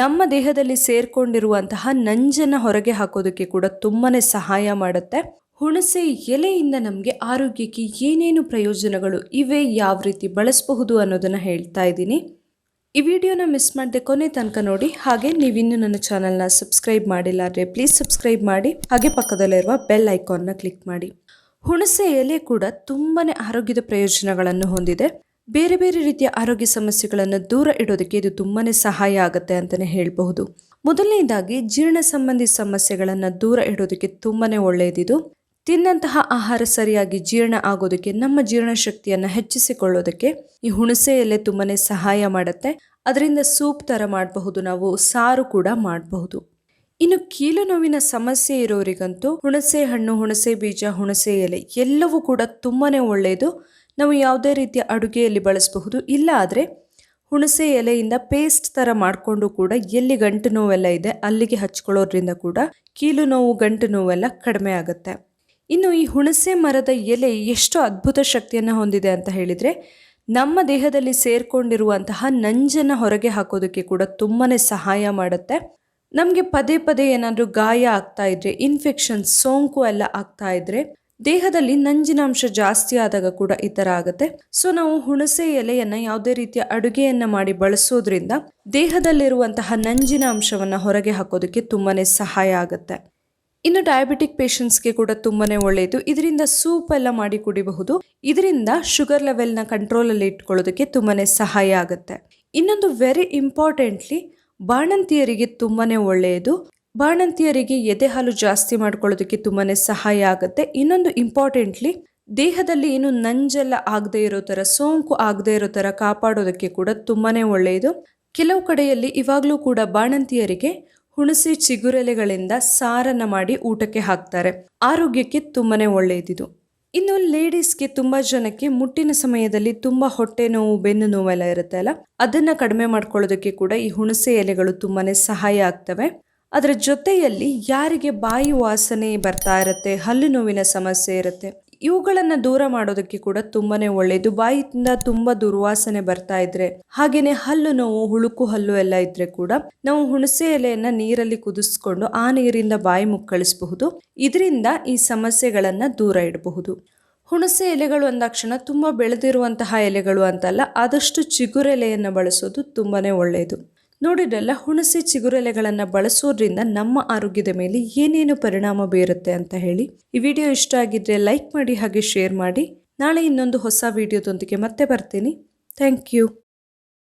ನಮ್ಮ ದೇಹದಲ್ಲಿ ಸೇರ್ಕೊಂಡಿರುವಂತಹ ನಂಜನ್ನ ಹೊರಗೆ ಹಾಕೋದಕ್ಕೆ ಕೂಡ ತುಂಬಾ ಸಹಾಯ ಮಾಡುತ್ತೆ. ಹುಣಸೆ ಎಲೆಯಿಂದ ನಮಗೆ ಆರೋಗ್ಯಕ್ಕೆ ಏನೇನು ಪ್ರಯೋಜನಗಳು ಇವೆ, ಯಾವ ರೀತಿ ಬಳಸಬಹುದು ಅನ್ನೋದನ್ನು ಹೇಳ್ತಾ ಇದ್ದೀನಿ. ಈ ವಿಡಿಯೋನ ಮಿಸ್ ಮಾಡದೆ ಕೊನೆ ತನಕ ನೋಡಿ. ಹಾಗೆ ನೀವಿನ್ನೂ ನನ್ನ ಚಾನಲ್ನ ಸಬ್ಸ್ಕ್ರೈಬ್ ಮಾಡಿಲ್ಲ ಅಂದರೆ ಪ್ಲೀಸ್ ಸಬ್ಸ್ಕ್ರೈಬ್ ಮಾಡಿ. ಹಾಗೆ ಪಕ್ಕದಲ್ಲಿರುವ ಬೆಲ್ ಐಕಾನ್ನ ಕ್ಲಿಕ್ ಮಾಡಿ. ಹುಣಸೆ ಎಲೆ ಕೂಡ ತುಂಬಾ ಆರೋಗ್ಯದ ಪ್ರಯೋಜನಗಳನ್ನು ಹೊಂದಿದೆ. ಬೇರೆ ಬೇರೆ ರೀತಿಯ ಆರೋಗ್ಯ ಸಮಸ್ಯೆಗಳನ್ನು ದೂರ ಇಡೋದಕ್ಕೆ ಇದು ತುಂಬಾ ಸಹಾಯ ಆಗುತ್ತೆ ಅಂತಲೇ ಹೇಳಬಹುದು. ಮೊದಲನೇದಾಗಿ ಜೀರ್ಣ ಸಂಬಂಧಿ ಸಮಸ್ಯೆಗಳನ್ನು ದೂರ ಇಡೋದಕ್ಕೆ ತುಂಬಾ ಒಳ್ಳೆಯದಿದು ತಿನ್ನಂತಹ ಆಹಾರ ಸರಿಯಾಗಿ ಜೀರ್ಣ ಆಗೋದಕ್ಕೆ, ನಮ್ಮ ಜೀರ್ಣಶಕ್ತಿಯನ್ನು ಹೆಚ್ಚಿಸಿಕೊಳ್ಳೋದಕ್ಕೆ ಈ ಹುಣಸೆ ಎಲೆ ತುಂಬಾನೇ ಸಹಾಯ ಮಾಡುತ್ತೆ. ಅದರಿಂದ ಸೂಪ್ ಥರ ಮಾಡಬಹುದು ನಾವು, ಸಾರು ಕೂಡ ಮಾಡಬಹುದು. ಇನ್ನು ಕೀಲು ನೋವಿನ ಸಮಸ್ಯೆ ಇರೋರಿಗಂತೂ ಹುಣಸೆ ಹಣ್ಣು, ಹುಣಸೆ ಬೀಜ, ಹುಣಸೆ ಎಲೆ ಎಲ್ಲವೂ ಕೂಡ ತುಂಬಾ ಒಳ್ಳೆಯದು ನಾವು ಯಾವುದೇ ರೀತಿಯ ಅಡುಗೆಯಲ್ಲಿ ಬಳಸಬಹುದು. ಇಲ್ಲ ಆದರೆ ಹುಣಸೆ ಎಲೆಯಿಂದ ಪೇಸ್ಟ್ ಥರ ಮಾಡಿಕೊಂಡು ಕೂಡ ಎಲ್ಲಿ ಗಂಟು ನೋವೆಲ್ಲ ಇದೆ ಅಲ್ಲಿಗೆ ಹಚ್ಕೊಳ್ಳೋದ್ರಿಂದ ಕೂಡ ಕೀಲು ನೋವು, ಗಂಟು ನೋವೆಲ್ಲ ಕಡಿಮೆ ಆಗುತ್ತೆ. ಇನ್ನು ಈ ಹುಣಸೆ ಮರದ ಎಲೆ ಎಷ್ಟು ಅದ್ಭುತ ಶಕ್ತಿಯನ್ನು ಹೊಂದಿದೆ ಅಂತ ಹೇಳಿದರೆ ನಮ್ಮ ದೇಹದಲ್ಲಿ ಸೇರಿಕೊಂಡಿರುವಂತಹ ನಂಜನ್ನು ಹೊರಗೆ ಹಾಕೋದಕ್ಕೆ ಕೂಡ ತುಂಬಾ ಸಹಾಯ ಮಾಡುತ್ತೆ. ನಮಗೆ ಪದೇ ಪದೇ ಏನಾದರೂ ಗಾಯ ಆಗ್ತಾ ಇದ್ರೆ ಇನ್ಫೆಕ್ಷನ್ ಸೋಂಕು ಎಲ್ಲ ಆಗ್ತಾ ಇದ್ರೆ ದೇಹದಲ್ಲಿ ನಂಜಿನಾಂಶ ಜಾಸ್ತಿ ಆದಾಗ ಕೂಡ ಈ ಥರ ಆಗುತ್ತೆ ಸೊ ನಾವು ಹುಣಸೆ ಎಲೆಯನ್ನ ಯಾವುದೇ ರೀತಿಯ ಅಡುಗೆಯನ್ನ ಮಾಡಿ ಬಳಸೋದ್ರಿಂದ ದೇಹದಲ್ಲಿರುವಂತಹ ನಂಜಿನ ಅಂಶವನ್ನ ಹೊರಗೆ ಹಾಕೋದಕ್ಕೆ ತುಂಬಾನೇ ಸಹಾಯ ಆಗುತ್ತೆ. ಇನ್ನು ಡಯಾಬಿಟಿಕ್ ಪೇಷಂಟ್ಸ್ಗೆ ಕೂಡ ತುಂಬಾನೇ ಒಳ್ಳೆಯದು ಇದರಿಂದ ಸೂಪ್ ಎಲ್ಲ ಮಾಡಿ ಕುಡಿಬಹುದು. ಇದರಿಂದ ಶುಗರ್ ಲೆವೆಲ್ನ ಕಂಟ್ರೋಲಲ್ಲಿ ಇಟ್ಕೊಳ್ಳೋದಕ್ಕೆ ತುಂಬಾನೇ ಸಹಾಯ ಆಗುತ್ತೆ. ಇನ್ನೊಂದು ವೆರಿ ಇಂಪಾರ್ಟೆಂಟ್ಲಿ ಬಾಣಂತಿಯರಿಗೆ ತುಂಬಾನೇ ಒಳ್ಳೆಯದು ಬಾಣಂತಿಯರಿಗೆ ಎದೆ ಹಾಲು ಜಾಸ್ತಿ ಮಾಡ್ಕೊಳ್ಳೋದಕ್ಕೆ ತುಂಬಾ ಸಹಾಯ ಆಗುತ್ತೆ. ಇನ್ನೊಂದು ಇಂಪಾರ್ಟೆಂಟ್ಲಿ ದೇಹದಲ್ಲಿ ಏನು ನಂಜೆಲ್ಲ ಆಗದೆ ಇರೋ ಥರ, ಸೋಂಕು ಆಗದೆ ಇರೋ ಥರ ಕಾಪಾಡೋದಕ್ಕೆ ಕೂಡ ತುಂಬಾ ಒಳ್ಳೆಯದು. ಕೆಲವು ಕಡೆಯಲ್ಲಿ ಇವಾಗಲೂ ಕೂಡ ಬಾಣಂತಿಯರಿಗೆ ಹುಣಸೆ ಚಿಗುರೆಲೆಗಳಿಂದ ಸಾರನ್ನ ಮಾಡಿ ಊಟಕ್ಕೆ ಹಾಕ್ತಾರೆ. ಆರೋಗ್ಯಕ್ಕೆ ತುಂಬಾ ಒಳ್ಳೆಯದಿದು. ಇನ್ನು ಲೇಡೀಸ್ಗೆ ತುಂಬಾ ಜನಕ್ಕೆ ಮುಟ್ಟಿನ ಸಮಯದಲ್ಲಿ ತುಂಬಾ ಹೊಟ್ಟೆ ನೋವು, ಬೆನ್ನು ನೋವೆಲ್ಲ ಇರುತ್ತೆ ಅಲ್ಲ ಅದನ್ನ ಕಡಿಮೆ ಮಾಡ್ಕೊಳ್ಳೋದಕ್ಕೆ ಕೂಡ ಈ ಹುಣಸೆ ಎಲೆಗಳು ತುಂಬಾನೇ ಸಹಾಯ ಆಗ್ತವೆ. ಅದರ ಜೊತೆಯಲ್ಲಿ ಯಾರಿಗೆ ಬಾಯಿ ವಾಸನೆ ಬರ್ತಾ ಇರುತ್ತೆ, ಹಲ್ಲು ನೋವಿನ ಸಮಸ್ಯೆ ಇರುತ್ತೆ, ಇವುಗಳನ್ನು ದೂರ ಮಾಡೋದಕ್ಕೆ ಕೂಡ ತುಂಬಾನೇ ಒಳ್ಳೆಯದು ಬಾಯಿಯಿಂದ ತುಂಬಾ ದುರ್ವಾಸನೆ ಬರ್ತಾ ಇದ್ರೆ, ಹಾಗೇನೆ ಹಲ್ಲು ನೋವು, ಹುಳುಕು ಹಲ್ಲು ಎಲ್ಲ ಇದ್ರೆ ಕೂಡ ನಾವು ಹುಣಸೆ ಎಲೆಯನ್ನ ನೀರಲ್ಲಿ ಕುದಿಸ್ಕೊಂಡು ಆ ನೀರಿಂದ ಬಾಯಿ ಮುಕ್ಕಳಿಸಬಹುದು. ಇದರಿಂದ ಈ ಸಮಸ್ಯೆಗಳನ್ನ ದೂರ ಇಡಬಹುದು. ಹುಣಸೆ ಎಲೆಗಳು ಅಂದಾಕ್ಷಣ ತುಂಬಾ ಬೆಳೆದಿರುವಂತಹ ಎಲೆಗಳು ಅಂತಲ್ಲ, ಆದಷ್ಟು ಚಿಗುರೆಲೆಯನ್ನು ಬಳಸೋದು ತುಂಬಾ ಒಳ್ಳೆಯದು ನೋಡಿದ್ರಲ್ಲ ಹುಣಸೆ ಚಿಗುರೆಲೆಗಳನ್ನು ಬಳಸೋದ್ರಿಂದ ನಮ್ಮ ಆರೋಗ್ಯದ ಮೇಲೆ ಏನೇನು ಪರಿಣಾಮ ಬೀರುತ್ತೆ ಅಂತ ಹೇಳಿ. ಈ ವಿಡಿಯೋ ಇಷ್ಟ ಆಗಿದ್ರೆ ಲೈಕ್ ಮಾಡಿ ಹಾಗೆ ಶೇರ್ ಮಾಡಿ. ನಾಳೆ ಇನ್ನೊಂದು ಹೊಸ ವಿಡಿಯೋದೊಂದಿಗೆ ಮತ್ತೆ ಬರ್ತೀನಿ. Thank you.